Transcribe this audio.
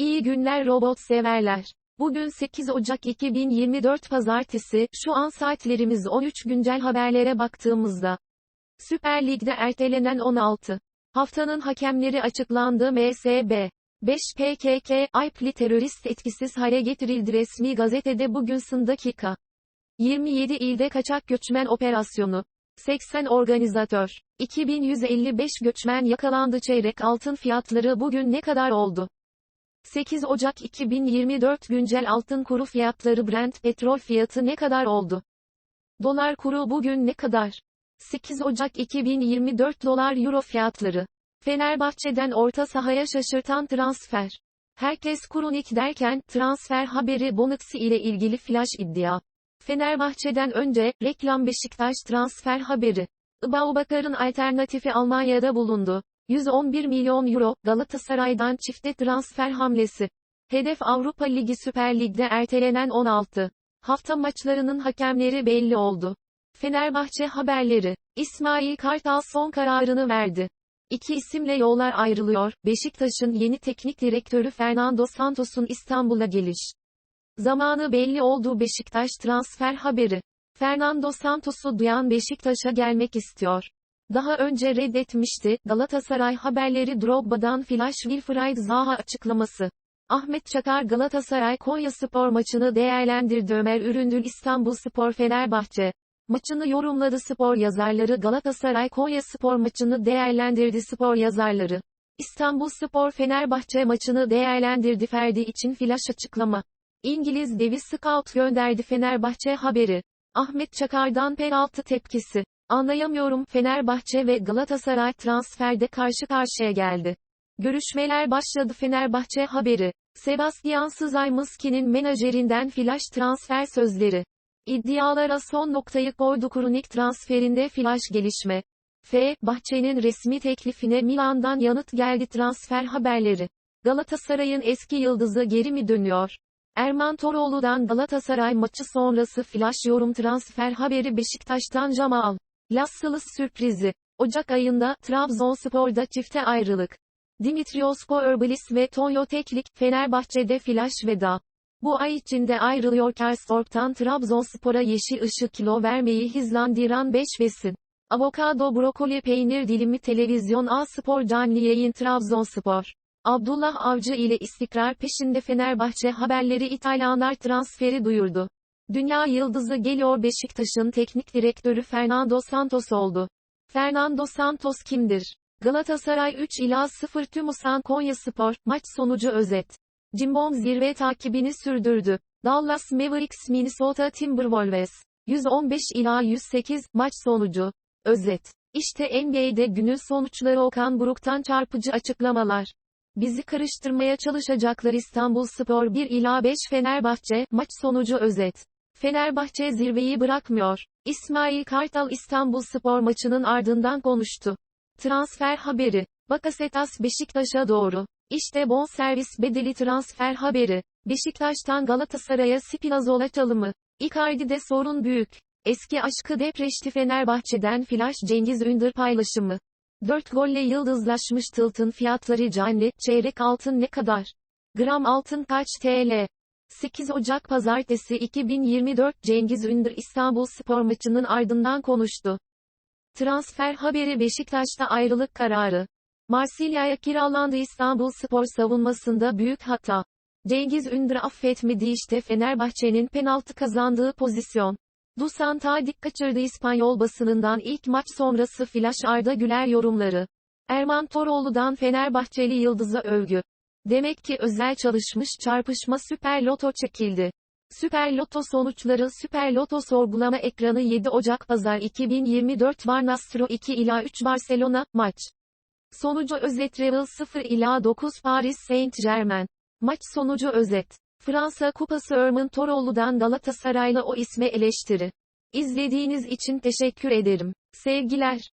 İyi günler robot severler. Bugün 8 Ocak 2024 Pazartesi, şu an saatlerimiz 13 güncel haberlere baktığımızda. Süper Lig'de ertelenen 16. Haftanın hakemleri açıklandı MSB. 5 PKK, IP'li terörist etkisiz hale getirildi resmi gazetede bugün sın dakika. 27 ilde kaçak göçmen operasyonu. 80 organizatör. 2155 göçmen yakalandı çeyrek altın fiyatları bugün ne kadar oldu? 8 Ocak 2024 güncel altın kuru fiyatları Brent petrol fiyatı ne kadar oldu? Dolar kuru bugün ne kadar? 8 Ocak 2024 dolar euro fiyatları. Fenerbahçe'den orta sahaya şaşırtan transfer. Herkes Kurunik derken transfer haberi Bonucci ile ilgili flash iddia. Fenerbahçe'den önce reklam Beşiktaş transfer haberi. Ibaubakar'ın alternatifi Almanya'da bulundu. 111 milyon euro, Galatasaray'dan çifte transfer hamlesi. Hedef Avrupa Ligi Süper Lig'de ertelenen 16. Hafta maçlarının hakemleri belli oldu. Fenerbahçe haberleri. İsmail Kartal son kararını verdi. İki isimle yollar ayrılıyor. Beşiktaş'ın yeni teknik direktörü Fernando Santos'un İstanbul'a geliş. Zamanı belli olduğu Beşiktaş transfer haberi. Fernando Santos'u duyan Beşiktaş'a gelmek istiyor. Daha önce reddetmişti, Galatasaray haberleri Drogba'dan Flash Wilfried Zaha açıklaması. Ahmet Çakar Galatasaray Konya Spor maçını değerlendirdi Ömer Üründül İstanbul Spor Fenerbahçe. Maçını yorumladı spor yazarları Galatasaray Konya Spor maçını değerlendirdi spor yazarları. İstanbul Spor Fenerbahçe maçını değerlendirdi Ferdi için flash açıklama. İngiliz devi scout gönderdi Fenerbahçe haberi. Ahmet Çakar'dan penaltı tepkisi. Anlayamıyorum Fenerbahçe ve Galatasaray transferde karşı karşıya geldi. Görüşmeler başladı Fenerbahçe haberi. Sebastian Szymanski'nin menajerinden flash transfer sözleri. İddialara son noktayı koydu Kurunik transferinde flash gelişme. F. Bahçe'nin resmi teklifine Milan'dan yanıt geldi transfer haberleri. Galatasaray'ın eski yıldızı geri mi dönüyor? Erman Toroğlu'dan Galatasaray maçı sonrası flash yorum transfer haberi Beşiktaş'tan Jamal. Lascelles sürprizi. Ocak ayında, Trabzonspor'da çifte ayrılık. Dimitrios Koerbalis ve Tonyo Teklik, Fenerbahçe'de flash veda. Bu ay içinde ayrılıyor Karsdorp'tan Trabzonspor'a yeşil ışık kilo vermeyi hizlandıran 5 besin. Avokado brokoli peynir dilimi televizyon A Spor canlı yayın Trabzonspor. Abdullah Avcı ile istikrar peşinde Fenerbahçe haberleri İtalyanlar transferi duyurdu. Dünya yıldızı geliyor Beşiktaş'ın teknik direktörü Fernando Santos oldu. Fernando Santos kimdir? Galatasaray 3 ila 0 Tümusan Konya Spor, maç sonucu özet. Cimbom zirve takibini sürdürdü. Dallas Mavericks Minnesota Timberwolves. 115 ila 108, maç sonucu. Özet. İşte NBA'de günün sonuçları Okan Buruk'tan çarpıcı açıklamalar. Bizi karıştırmaya çalışacaklar İstanbul Spor 1 ila 5 Fenerbahçe, maç sonucu özet. Fenerbahçe zirveyi bırakmıyor. İsmail Kartal İstanbul Spor maçının ardından konuştu. Transfer haberi. Bakasetas Beşiktaş'a doğru. İşte bonservis bedeli transfer haberi. Beşiktaş'tan Galatasaray'a Spinazzola çalımı. Icardi'de sorun büyük. Eski aşkı depreşti Fenerbahçe'den Flash Cengiz Ünder paylaşımı. 4 golle yıldızlaşmış Tıltın fiyatları canlı, çeyrek altın ne kadar? Gram altın kaç TL? 8 Ocak Pazartesi 2024 Cengiz Ünder İstanbul Spor maçının ardından konuştu. Transfer haberi Beşiktaş'ta ayrılık kararı. Marsilya'ya kiralandı İstanbul Spor savunmasında büyük hata. Cengiz Ünder affetmedi işte Fenerbahçe'nin penaltı kazandığı pozisyon. Dusan Tadic kaçırdı İspanyol basınından ilk maç sonrası flash Arda Güler yorumları. Erman Toroğlu'dan Fenerbahçeli Yıldız'a övgü. Demek ki özel çalışmış çarpışma Süper Loto çekildi. Süper Loto sonuçları Süper Loto sorgulama ekranı 7 Ocak Pazar 2024 Varnastro 2 ila 3 Barcelona, maç. Sonucu özet Revel 0 ila 9 Paris Saint Germain. Maç sonucu özet. Fransa Kupası Erman Toroğlu'dan Galatasaraylı o isme eleştiri. İzlediğiniz için teşekkür ederim. Sevgiler.